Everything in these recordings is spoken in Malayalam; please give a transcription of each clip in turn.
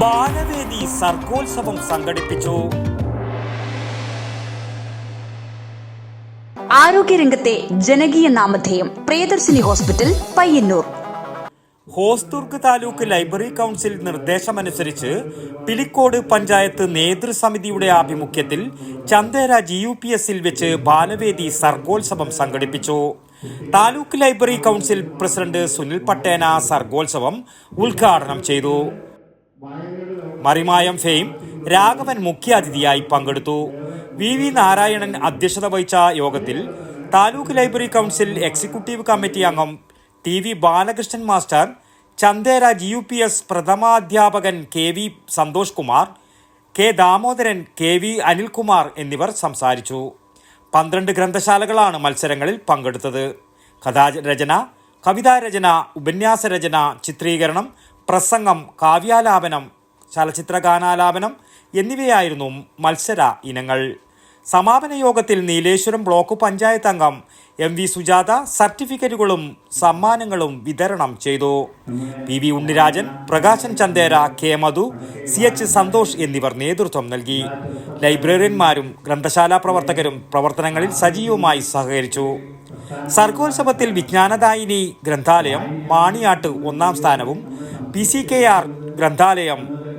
ബാലവേദി സർഗോത്സവം സംഘടിപ്പിച്ചു. ആരോഗ്യരംഗത്തെ ജനകീയ നാമധേയം Priyadarshini hospital Payyanur. Hosdurg taluk library council നിർദ്ദേശമനുസരിച്ച് പിലിക്കോട് പഞ്ചായത്ത് നേതൃസമിതിയുടെ ആഭിമുഖ്യത്തിൽ ചന്ദേര ജി യു പി എസിൽ വെച്ച് ബാലവേദി സർഗോത്സവം സംഘടിപ്പിച്ചു. Taluk library council president Sunil Pattena സർഗോത്സവം ഉദ്ഘാടനം ചെയ്തു. മറിമായം ഫെയിം രാഘവൻ മുഖ്യാതിഥിയായി പങ്കെടുത്തു. വി വി നാരായണൻ അധ്യക്ഷത വഹിച്ച യോഗത്തിൽ taluk library council executive committee അംഗം T V Balakrishnan master Chandera G U P S പ്രഥമാധ്യാപകൻ K V Santhosh Kumar K Damodaran K V Anilkumar എന്നിവർ സംസാരിച്ചു. പന്ത്രണ്ട് ഗ്രന്ഥശാലകളാണ് മത്സരങ്ങളിൽ പങ്കെടുത്തത്. കഥാരചന കവിതാരചന ഉപന്യാസരചന ചിത്രീകരണം പ്രസംഗം കാവ്യാലാപനം ചലച്ചിത്രഗാനാലാപനം എന്നിവയായിരുന്നു മത്സര ഇനങ്ങൾ. സമാപന യോഗത്തിൽ നീലേശ്വരം ബ്ലോക്ക് പഞ്ചായത്ത് അംഗം എം വി സുജാത സർട്ടിഫിക്കറ്റുകളും സമ്മാനങ്ങളും വിതരണം ചെയ്തു. P V Unnirajan Prakashan Chandera K Madhu C H Santhosh എന്നിവർ നേതൃത്വം നൽകി. ലൈബ്രറിയന്മാരും ഗ്രന്ഥശാല പ്രവർത്തകരും പ്രവർത്തനങ്ങളിൽ സജീവമായി സഹകരിച്ചു. സർഗോത്സവത്തിൽ വിജ്ഞാനദായിനി ഗ്രന്ഥാലയം മാണിയാട്ട് ഒന്നാം സ്ഥാനവും പി സി കെ ആർ ഗ്രന്ഥാലയം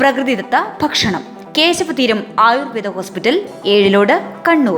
പ്രകൃതിദത്ത ഭക്ഷണം. കേശവതീരം ആയുർവേദ ഹോസ്പിറ്റൽ ഏഴിലോട് കണ്ണൂർ.